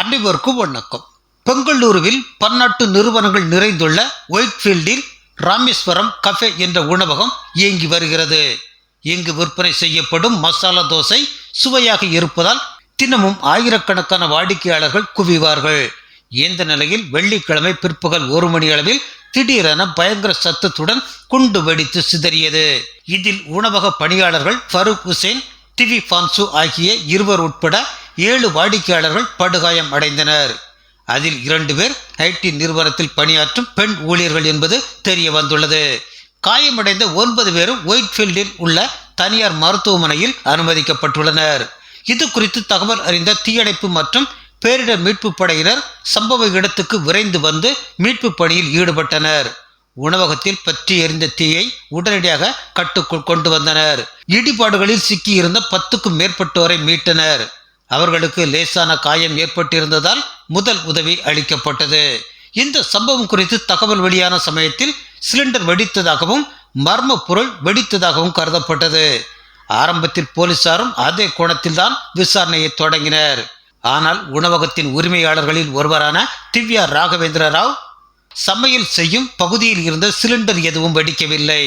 அனைவருக்கும் வணக்கம் பெங்களூருவில் பன்னாட்டு நிறுவனங்கள் நிறைந்துள்ள ஒயிட்ஃபீல்டில் ராமேஸ்வரம் கஃபே என்ற உணவகம் இயங்கி வருகிறது. இங்கு விற்பனை செய்யப்படும் மசாலா தோசை சுவையாக இருப்பதால் தினமும் ஆயிரக்கணக்கான வாடிக்கையாளர்கள் குவிவார்கள். இந்த நிலையில் வெள்ளிக்கிழமை பிற்பகல் ஒரு மணி அளவில் திடீரென பயங்கர சத்தத்துடன் குண்டு வெடித்து சிதறியது. இதில் உணவக பணியாளர்கள் ஃபரூக் ஹுசேன் டிவி பான்சு ஆகிய இருவர் உட்பட ஏழு வாடிக்கையாளர்கள் படுகாயம் அடைந்தனர். அதில் இரண்டு பேர் ஐடி நிறுவனத்தில் பணியாற்றும் பெண் ஊழியர்கள் என்பது தெரிய வந்துள்ளது. காயமடைந்த ஒன்பது பேரும் ஒயிட்ஃபீல்டில் உள்ள தனியார் மருத்துவமனையில் அனுமதிக்கப்பட்டுள்ளனர். இது குறித்து தகவல் அறிந்த தீயணைப்பு மற்றும் பேரிடர் மீட்பு படையினர் சம்பவ இடத்துக்கு விரைந்து வந்து மீட்பு பணியில் ஈடுபட்டனர். உணவகத்தில் பற்றி எரிந்த தீயை உடனடியாக கட்டுக்குள் கொண்டு வந்தனர். இடிபாடுகளில் சிக்கியிருந்த பத்துக்கும் மேற்பட்டோரை மீட்டனர். அவர்களுக்கு லேசான காயம் ஏற்பட்டிருந்ததால் முதல் உதவி அளிக்கப்பட்டது. இந்த சம்பவம் குறித்து தகவல் வெளியான சமயத்தில் சிலிண்டர் வெடித்ததாகவும் மர்ம பொருள் வெடித்ததாகவும் கருதப்பட்டது. ஆரம்பத்தில் போலீசாரும் அதே கோணத்தில்தான் விசாரணையை தொடங்கினர். ஆனால் உணவகத்தின் உரிமையாளர்களில் ஒருவரான திவ்யா ராகவேந்திர ராவ் சமையல் செய்யும் பகுதியில் இருந்த சிலிண்டர் எதுவும் வெடிக்கவில்லை.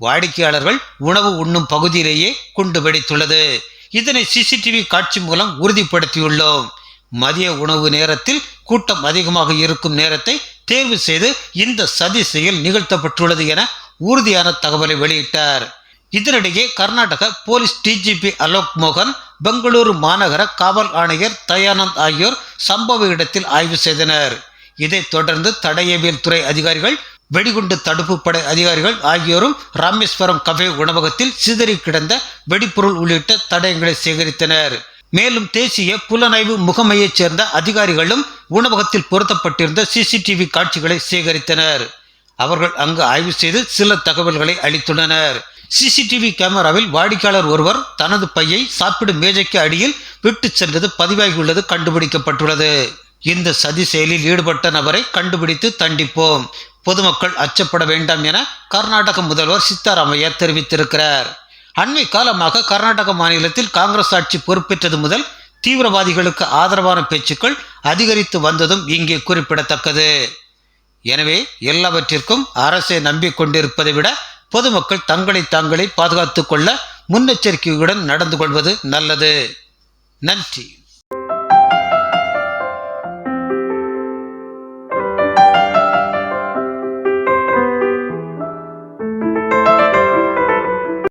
வாடிக்கையாளர்கள் உணவு உண்ணும் பகுதியிலேயே குண்டு வெடித்துள்ளது. இதனை சிசிடிவி காட்சி மூலம் உறுதிப்படுத்தியுள்ளோம். மதிய உணவு நேரத்தில் கூட்டம் அதிகமாக இருக்கும் நேரத்தை தேர்வு செய்து இந்த சதி செயல் நிகழ்த்தப்பட்டுள்ளது என உறுதியான தகவலை வெளியிட்டார். இதனிடையே கர்நாடக போலீஸ் டிஜிபி அலோக் மோகன் பெங்களூரு மாநகர காவல் ஆணையர் தயானந்த் ஆகியோர் சம்பவ இடத்தில் ஆய்வு செய்தனர். இதைத் தொடர்ந்து தடயவியல் துறை அதிகாரிகள் வெடிகுண்டு தடுப்பு படை அதிகாரிகள் ஆகியோரும் ராமேஸ்வரம் கஃபே உணவகத்தில் சிதறி கிடந்த வெடிப்பொருள் உள்ளிட்ட தடயங்களை சேகரித்தனர். மேலும் தேசிய புலனாய்வு முகமையைச் சேர்ந்த அதிகாரிகளும் உணவகத்தில் பொருத்தப்பட்டிருந்த சிசிடிவி காட்சிகளை சேகரித்தனர். அவர்கள் அங்கு ஆய்வு செய்து சில தகவல்களை அளித்துள்ளனர். சிசிடிவி கேமராவில் வாடிக்கையாளர் ஒருவர் தனது பையை சாப்பிடும் மேஜைக்கு அடியில் விட்டு சென்றது பதிவாகியுள்ளது கண்டுபிடிக்கப்பட்டுள்ளது. இந்த சதி செயலில் ஈடுபட்ட நபரை கண்டுபிடித்து தண்டிப்போம். பொதுமக்கள் அச்சப்பட வேண்டாம் என கர்நாடக முதல்வர் சித்தாராமையா தெரிவித்திருக்கிறார். அண்மை காலமாக கர்நாடக மாநிலத்தில் காங்கிரஸ் ஆட்சி பொறுப்பேற்றது முதல் தீவிரவாதிகளுக்கு ஆதரவான பேச்சுக்கள் அதிகரித்து வந்ததும் இங்கே குறிப்பிடத்தக்கது. எனவே எல்லாவற்றிற்கும் அரசை நம்பிக்கொண்டிருப்பதை விட பொதுமக்கள் தங்களை தாங்களே பாதுகாத்துக் கொள்ள முன்னெச்சரிக்கையுடன் நடந்து கொள்வது நல்லது. நன்றி.